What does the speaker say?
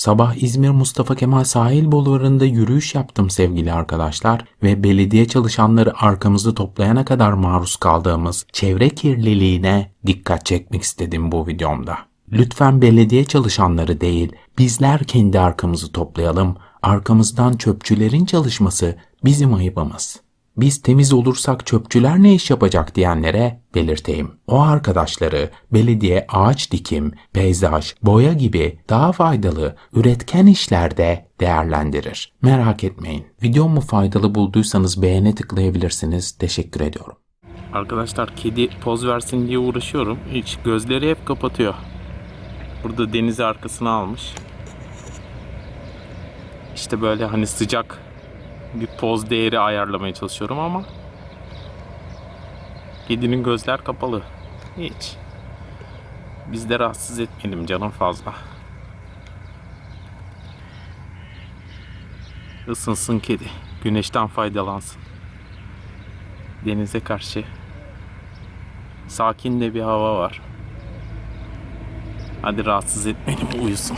Sabah İzmir Mustafa Kemal sahil bulvarında yürüyüş yaptım sevgili arkadaşlar ve belediye çalışanları arkamızı toplayana kadar maruz kaldığımız çevre kirliliğine dikkat çekmek istedim bu videomda. Lütfen belediye çalışanları değil, bizler kendi arkamızı toplayalım. Arkamızdan çöpçülerin çalışması bizim ayıbımız. Biz temiz olursak çöpçüler ne iş yapacak diyenlere belirteyim. O arkadaşları belediye ağaç dikim, peyzaj, boya gibi daha faydalı, üretken işlerde değerlendirir. Merak etmeyin. Videomu faydalı bulduysanız beğene tıklayabilirsiniz. Teşekkür ediyorum. Arkadaşlar kedi poz versin diye uğraşıyorum. Hiç gözleri hep kapatıyor. Burada denizi arkasına almış. İşte böyle hani sıcak bir poz değeri ayarlamaya çalışıyorum ama kedinin gözler kapalı. Hiç. Biz de rahatsız etmeyelim canım fazla. Isınsın kedi. Güneşten faydalansın. Denize karşı sakin de bir hava var. Hadi rahatsız etmeyelim uyusun.